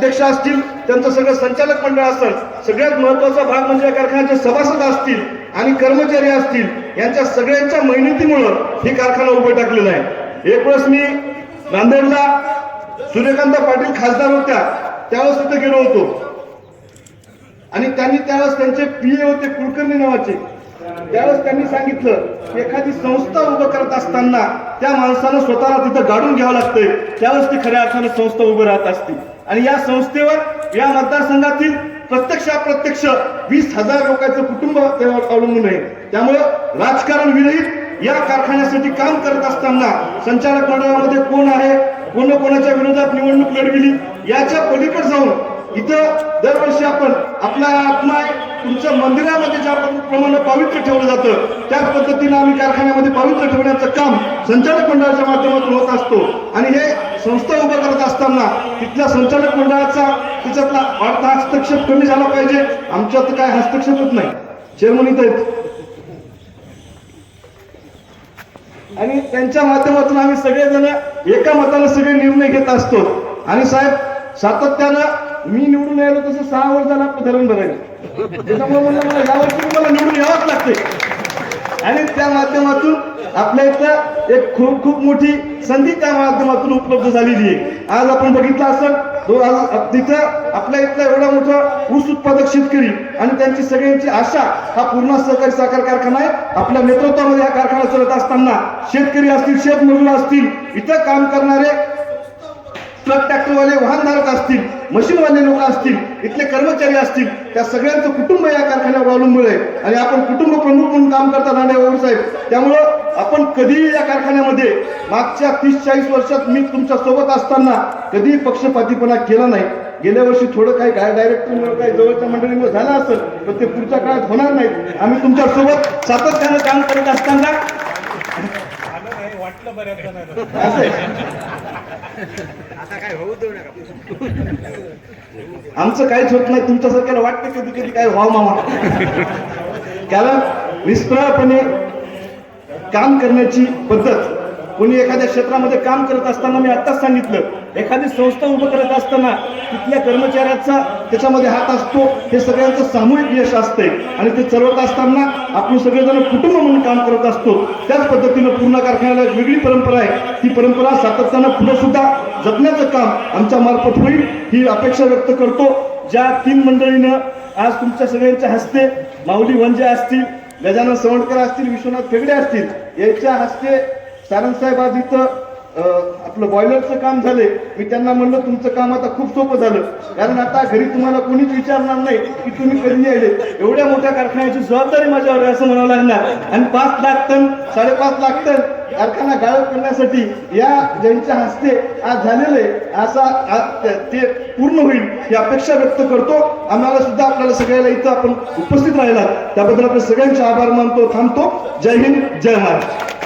अध्यक्ष असतील त्यांचं सगळं संचालक मंडळ असतं सगळ्यात महत्त्वाचा भाग म्हणजे या कारखान्याचे सभासद असतील आणि कर्मचारी असतील यांच्या सगळ्यांच्या मेहनतीमुळं हे कारखाना उभं टाकलेला आहे. एक वेळेस मी नांदेडला सूर्यकांत पाटील खासदार होत्या त्यावेळेस सुद्धा गेलो होतो. आणि त्यांनी त्यावेळेस त्यांचे पीए होते कुलकर्णी नावाचे. त्यावेळेस त्यांनी सांगितलं की एखादी संस्था उभं करत असताना त्या माणसानं स्वतःला तिथं गाडून घ्यावं लागतंय. त्यावेळेस ती खऱ्या अर्थानं संस्था उभं राहत असते. आणि या संस्थेवर या मतदारसंघातील प्रत्यक्ष अप्रत्यक्ष वीस हजार लोकांचं कुटुंब त्यावर अवलंबून आहे. त्यामुळं राजकारण विरहित या कारखान्यासाठी काम करत असताना संचालक मंडळामध्ये कोण आहे कोण कोणाच्या विरोधात निवडणूक लढविली याच्या पलीकडे जाऊन इथं दरवर्षी आपण आपला आत्मा तुमच्या मंदिरामध्ये ज्या प्रमाणे पवित्र ठेवलं जातं त्याच पद्धतीनं आम्ही कारखान्यामध्ये पवित्र ठेवण्याचं काम संचालक मंडळाच्या माध्यमातून होत असतो. आणि हे संस्था उभं करत असताना तिथल्या संचालक मंडळाचा तिच्यातला वाढता हस्तक्षेप कमी झाला पाहिजे. आमच्यात काय हस्तक्षेपच नाही. चेअरमन इथं आहेत. आणि त्यांच्या माध्यमातून आम्ही सगळेजण एका मताने सगळे निर्णय घेत असतो. आणि साहेब सातत्यानं मी निवडून यायलो तसं सहा वर्ष झालं आपलं धरण भरायला. त्याच्यामुळे म्हणलं मला यावर्षी मला निवडून यावंच लागते आणि त्या माध्यमातून आपल्या इथं एक खूप खूप मोठी संधी त्या माध्यमातून उपलब्ध झालेली आहे. आज आपण बघितलं असं तिथं आपल्या इथला एवढा मोठा ऊस उत्पादक शेतकरी आणि त्यांची सगळ्यांची आशा हा पूर्ण सहकारी साखर कारखाना आहे. आपल्या नेतृत्वामध्ये हा कारखाना चालत असताना शेतकरी असतील शेतमजूर असतील इथं काम करणारे ट्रक ट्रॅक्टरवाले वाहनधारक असतील मशीनवाले लोक असतील इथले कर्मचारी असतील त्या सगळ्यांचं कुटुंब या कारखान्यात प्रॉब्लेममुळे आणि आपण कुटुंब प्रमुख म्हणून काम करता नांदेड साहेब. त्यामुळं आपण कधीही या कारखान्यामध्ये मागच्या तीस चाळीस वर्षात मी तुमच्यासोबत असताना कधीही पक्षपातीपणा केला नाही. गेल्या वर्षी थोडं काही काय डायरेक्ट काही जवळच्या मंडळीमुळे झालं असेल पण ते पुढच्या काळात होणार नाही आम्ही तुमच्यासोबत सातत्यानं काम करत असताना वाटलं बऱ्याच आता काय होऊ देऊ नका. आमचं काहीच होत नाही तुमच्यासारख्याला वाटतं कधी कधी काय व्हाव मामा. कारण निष्प्रळपणे काम करण्याची पद्धत. कोणी एखाद्या क्षेत्रामध्ये काम करत असताना मी आत्ताच सांगितलं एखादी संस्था उभं करत असताना तिथल्या कर्मचाऱ्याचा त्याच्यामध्ये हात असतो हे सगळ्यांचं सामूहिक यश असते आणि ते चालवत असताना आपण सगळेजण कुटुंब म्हणून काम करत असतो. त्याच पद्धतीनं पूर्ण कारखान्याला एक वेगळी परंपरा आहे. ती परंपरा सातत्यानं पुढे सुद्धा जपण्याचं काम आमच्या मार्फत होईल ही अपेक्षा व्यक्त करतो. ज्या तीन मंडळीनं आज तुमच्या सगळ्यांच्या हस्ते माऊली वंजे असतील गजानन सवंडकर असतील विश्वनाथ फेगडे असतील यांच्या हस्ते सारंगसाहेब आज इथं आपलं बॉयलरचं काम झाले. मी त्यांना म्हणलं तुमचं काम आता खूप सोपं झालं. कारण आता घरी तुम्हाला कोणीच विचारणार नाही की तुम्ही कधी यायले एवढ्या मोठ्या कारखान्याची जबाबदारी माझ्यावर आहे असं म्हणावं लागणार. आणि पाच लाख टन साडेपाच लाख टन कारखाना गायब करण्यासाठी या ज्यांच्या हस्ते आज झालेले असा ते- पूर्ण होईल ही अपेक्षा व्यक्त करतो. आम्हाला सुद्धा आपल्याला सगळ्याला इथं आपण उपस्थित राहिला त्याबद्दल आपण सगळ्यांचे आभार मानतो थांबतो. जय हिंद जय महाराष्ट्र